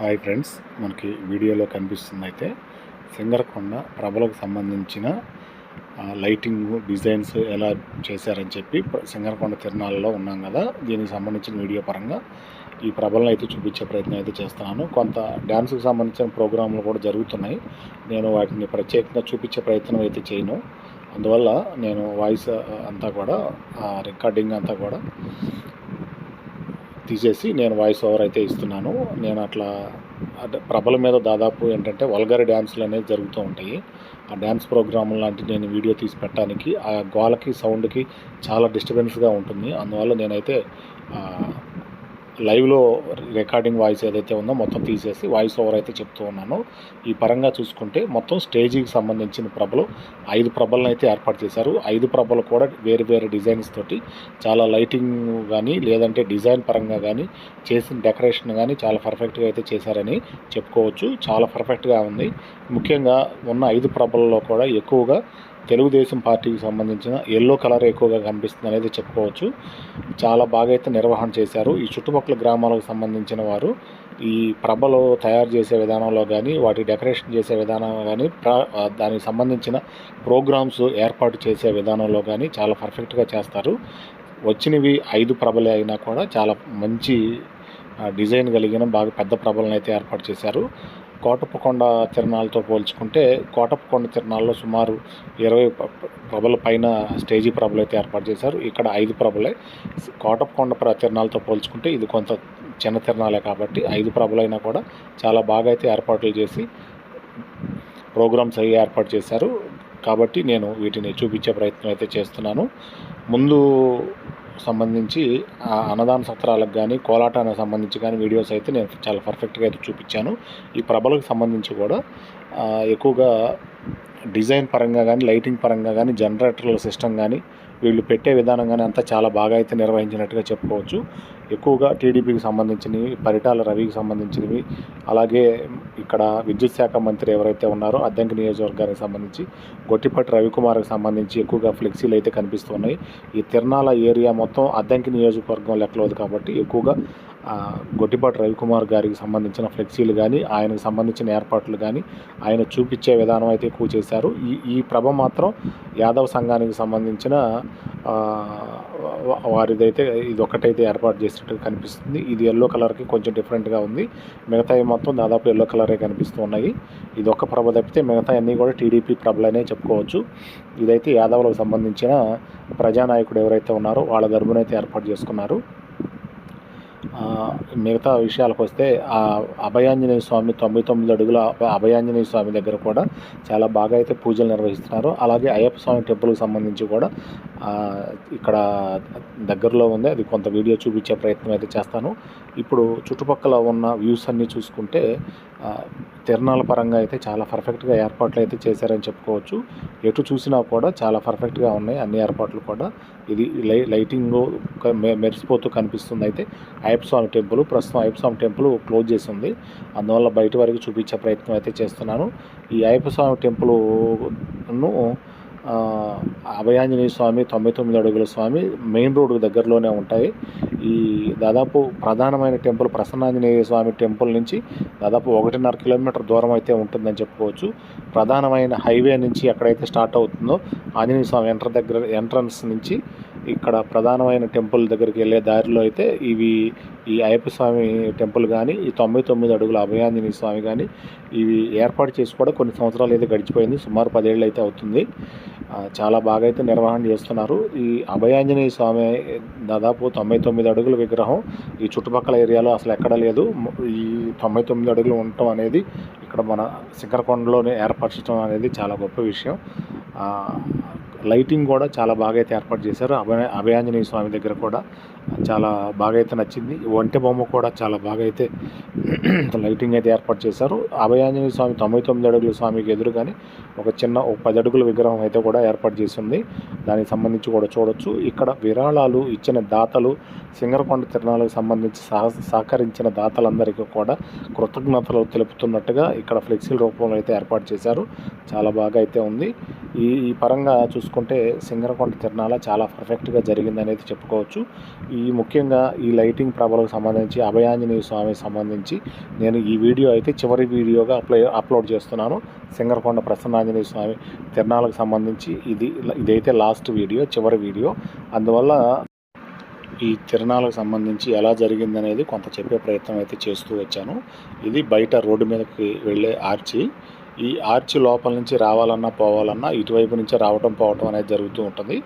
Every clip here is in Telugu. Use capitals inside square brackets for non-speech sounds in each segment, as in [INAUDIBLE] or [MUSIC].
హాయ్ ఫ్రెండ్స్ మనకి వీడియోలో కనిపిస్తుంది అయితే సింగరకొండ ప్రభలకు సంబంధించిన లైటింగ్ డిజైన్స్ ఎలా చేశారని చెప్పి సింగరకొండ తిరునాళ్ళలో ఉన్నాం కదా. దీనికి సంబంధించిన వీడియో పరంగా ఈ ప్రభలను అయితే చూపించే ప్రయత్నం అయితే చేస్తున్నాను. కొంత డ్యాన్స్కి సంబంధించిన ప్రోగ్రాంలు కూడా జరుగుతున్నాయి. నేను వాటిని ప్రత్యేకంగా చూపించే ప్రయత్నం అయితే చేయను. అందువల్ల నేను వాయిస్ అంతా కూడా రికార్డింగ్ అంతా కూడా తీసేసి నేను వాయిస్ ఓవర్ అయితే ఇస్తున్నాను. నేను అట్లా ప్రభల మీద దాదాపు ఏంటంటే వల్గర్ డ్యాన్సులు అనేవి జరుగుతూ ఉంటాయి. ఆ డ్యాన్స్ ప్రోగ్రామ్ లాంటి నేను వీడియో తీసి పెట్టడానికి ఆ గోలకి సౌండ్కి చాలా డిస్టర్బెన్స్గా ఉంటుంది. అందువల్ల నేనైతే లైవ్లో రికార్డింగ్ వాయిస్ ఏదైతే ఉందో మొత్తం తీసేసి వాయిస్ ఓవర్ అయితే చెప్తూ ఉన్నాను. ఈ పరంగా చూసుకుంటే మొత్తం స్టేజీకి సంబంధించిన ప్రభలు ఐదు ప్రభలను అయితే ఏర్పాటు చేశారు. ఐదు ప్రభలు కూడా వేరు వేరు డిజైన్స్ తోటి చాలా లైటింగ్ కానీ లేదంటే డిజైన్ పరంగా కానీ చేసిన డెకరేషన్ కానీ చాలా పర్ఫెక్ట్గా అయితే చేశారని చెప్పుకోవచ్చు. చాలా పర్ఫెక్ట్గా ఉంది. ముఖ్యంగా ఉన్న ఐదు ప్రభలలో కూడా ఎక్కువగా తెలుగుదేశం పార్టీకి సంబంధించిన ఎల్లో కలర్ ఎక్కువగా కనిపిస్తుంది అనేది చెప్పుకోవచ్చు. చాలా బాగా అయితే నిర్వహణ చేశారు. ఈ చుట్టుపక్కల గ్రామాలకు సంబంధించిన వారు ఈ ప్రభలు తయారు చేసే విధానంలో కానీ వాటి డెకరేషన్ చేసే విధానంలో కానీ దానికి సంబంధించిన ప్రోగ్రామ్స్ ఏర్పాటు చేసే విధానంలో కానీ చాలా పర్ఫెక్ట్గా చేస్తారు. వచ్చినవి ఐదు ప్రభలే అయినా కూడా చాలా మంచి డిజైన్ కలిగిన బాగా పెద్ద ప్రభలను అయితే ఏర్పాటు చేశారు. కోటప్పకొండ తిరణాలతో పోల్చుకుంటే కోటప్పకొండ తిరణాల్లో సుమారు ఇరవై ప్రభల పైన స్టేజీ ప్రభలు అయితే ఏర్పాటు చేశారు. ఇక్కడ ఐదు ప్రభలే. కోటప్పకొండ ప్ర తిరణాలతో పోల్చుకుంటే ఇది కొంత చిన్న తిరణాలే కాబట్టి ఐదు ప్రభలైనా కూడా చాలా బాగా అయితే ఏర్పాట్లు చేసి ప్రోగ్రామ్స్ అవి ఏర్పాటు చేశారు. కాబట్టి నేను వీటిని చూపించే ప్రయత్నం అయితే చేస్తున్నాను. ముందు సంబంధించి ఆ అన్నదాన సత్రాలకు కానీ కోలాటానికి సంబంధించి కానీ వీడియోస్ అయితే నేను చాలా పర్ఫెక్ట్గా అయితే చూపించాను. ఈ ప్రభలకు సంబంధించి కూడా ఎక్కువగా డిజైన్ పరంగా కానీ లైటింగ్ పరంగా కానీ జనరేటర్ల సిస్టమ్ కానీ వీళ్ళు పెట్టే విధానం కానీ అంతా చాలా బాగా అయితే నిర్వహించినట్టుగా చెప్పుకోవచ్చు. ఎక్కువగా టీడీపీకి సంబంధించినవి పరిటాల రవికి సంబంధించినవి అలాగే ఇక్కడ విద్యుత్ శాఖ మంత్రి ఎవరైతే ఉన్నారో అద్దంకి నియోజకవర్గానికి సంబంధించి గొట్టిపట్టి రవికుమార్కి సంబంధించి ఎక్కువగా ఫ్లెక్సీలు అయితే కనిపిస్తున్నాయి ఈ తిరణాల ఏరియా మొత్తం అద్దంకి నియోజకవర్గం లెక్కలోది కాబట్టి ఎక్కువగా గొట్టిపాటి రవికుమార్ గారికి సంబంధించిన ఫ్లెక్సీలు కానీ ఆయనకు సంబంధించిన ఏర్పాట్లు కానీ ఆయన చూపించే విధానం అయితే ఎక్కువ చేశారు. ఈ ఈ ప్రభ మాత్రం యాదవ్ సంఘానికి సంబంధించిన వారిదైతే ఇది ఒకటైతే ఏర్పాటు చేసినట్టు కనిపిస్తుంది. ఇది ఎల్లో కలర్కి కొంచెం డిఫరెంట్గా ఉంది. మిగతావి మొత్తం దాదాపు ఎల్లో కలరే కనిపిస్తూ ఉన్నాయి. ఇది ఒక ప్రభ తప్పితే మిగతా అన్నీ కూడా టీడీపీ ప్రభలనే చెప్పుకోవచ్చు. ఇదైతే యాదవ్లకు సంబంధించిన ప్రజానాయకుడు ఎవరైతే ఉన్నారో వాళ్ళ తరపునైతే ఏర్పాటు చేసుకున్నారు. మిగతా విషయాలకు వస్తే ఆ అభయాంజనేయ స్వామి తొంభై తొమ్మిది అడుగుల అభయాంజనేయ స్వామి దగ్గర కూడా చాలా బాగా అయితే పూజలు నిర్వహిస్తున్నారు. అలాగే అయ్యప్ప స్వామి టెంపుల్కి సంబంధించి కూడా ఇక్కడ దగ్గరలో ఉంది. అది కొంత వీడియో చూపించే ప్రయత్నం అయితే చేస్తాను. ఇప్పుడు చుట్టుపక్కల ఉన్న వ్యూస్ అన్నీ చూసుకుంటే తిరణాల పరంగా అయితే చాలా పర్ఫెక్ట్గా ఏర్పాట్లు అయితే చేశారని చెప్పుకోవచ్చు. ఎటు చూసినా కూడా చాలా పర్ఫెక్ట్గా ఉన్నాయి అన్ని ఏర్పాట్లు కూడా. ఇది లై లైటింగ్ మె- మెరిసిపోతూ కనిపిస్తుంది అయితే. అయ్యప్ప స్వామి టెంపుల్ ప్రస్తుతం అయ్యప్ప స్వామి టెంపుల్ క్లోజ్ చేసి ఉంది. అందువల్ల బయట వరకు చూపించే ప్రయత్నం అయితే చేస్తున్నాను. ఈ అయ్యప్ప స్వామి టెంపుల్ను అభయాంజనేయ స్వామి తొంభై తొమ్మిది అడుగుల స్వామి మెయిన్ రోడ్ దగ్గరలోనే ఉంటాయి. ఈ దాదాపు ప్రధానమైన టెంపుల్ ప్రసన్నాంజనేయ స్వామి టెంపుల్ నుంచి దాదాపు ఒకటిన్నర కిలోమీటర్ దూరం అయితే ఉంటుందని చెప్పుకోవచ్చు. ప్రధానమైన హైవే నుంచి ఎక్కడైతే స్టార్ట్ అవుతుందో ఆంజనేయ స్వామి ఎంటర్ దగ్గర ఎంట్రన్స్ నుంచి ఇక్కడ ప్రధానమైన టెంపుల్ దగ్గరికి వెళ్ళే దారిలో అయితే ఇవి ఈ అయ్యప్ప స్వామి టెంపుల్ కానీ ఈ తొంభై తొమ్మిది అడుగుల అభయాంజనేయ స్వామి కానీ ఇవి ఏర్పాటు చేసి కూడా కొన్ని సంవత్సరాలు అయితే గడిచిపోయింది. సుమారు పదేళ్ళు అయితే అవుతుంది. చాలా బాగా అయితే నిర్వహణ చేస్తున్నారు. ఈ అభయాంజనేయ స్వామి దాదాపు తొంభై తొమ్మిది అడుగుల విగ్రహం ఈ చుట్టుపక్కల ఏరియాలో అసలు ఎక్కడ లేదు. ఈ తొంభై తొమ్మిది అడుగులు ఉండటం అనేది ఇక్కడ మన శిఖరకొండలోనే ఏర్పరచడం అనేది చాలా గొప్ప విషయం. లైటింగ్ కూడా చాలా బాగా అయితే ఏర్పాటు చేశారు. అభయ అభయాంజనేయ స్వామి దగ్గర కూడా. చాలా బాగా అయితే నచ్చింది. ఒంటె బొమ్మ కూడా చాలా బాగా అయితే [CLEARS THROAT] లైటింగ్ అయితే ఏర్పాటు చేశారు. అభయాంజనేయ స్వామి తొంభై తొమ్మిది అడుగుల స్వామికి ఎదురుగానే ఒక చిన్న ఒక పది అడుగుల విగ్రహం అయితే కూడా ఏర్పాటు చేసింది. దానికి సంబంధించి కూడా చూడొచ్చు. ఇక్కడ విరాళాలు ఇచ్చిన దాతలు సింగరకొండ తిరణాలకు సంబంధించి సహ సహకరించిన దాతలందరికీ కూడా కృతజ్ఞతలు తెలుపుతున్నట్టుగా ఇక్కడ ఫ్లెక్సీల రూపంలో అయితే ఏర్పాటు చేశారు. చాలా బాగా అయితే ఉంది. ఈ ఈ పరంగా చూసుకుంటే సింగరకొండ తిరణాల చాలా పర్ఫెక్ట్గా జరిగిందనేది చెప్పుకోవచ్చు. ఈ ఈ ముఖ్యంగా ఈ లైటింగ్ ప్రభలకు సంబంధించి అభయాంజనేయ స్వామికి సంబంధించి నేను ఈ వీడియో అయితే చివరి వీడియోగా అప్లై అప్లోడ్ చేస్తున్నాను. సింగరకొండ ప్రసన్నాంజనేయ స్వామి తిరణాలకు సంబంధించి ఇది ఇదైతే లాస్ట్ వీడియో చివరి వీడియో. అందువల్ల ఈ తిరణాలకు సంబంధించి ఎలా జరిగిందనేది కొంత చెప్పే ప్రయత్నం అయితే చేస్తూ వచ్చాను. ఇది బయట రోడ్డు మీదకి వెళ్ళే ఆర్చి. ఈ ఆర్చ్ లోపల నుంచి రావాలన్నా పోవాలన్నా ఇటువైపు నుంచే రావటం పోవటం అనేది జరుగుతూ ఉంటుంది.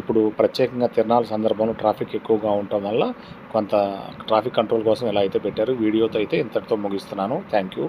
ఇప్పుడు ప్రత్యేకంగా తిరణాల సందర్భంలో ట్రాఫిక్ ఎక్కువగా ఉండటం వల్ల కొంత ట్రాఫిక్ కంట్రోల్ కోసం ఇలా అయితే పెట్టారు. వీడియోతో అయితే ఇంతటితో ముగిస్తున్నాను. Thank you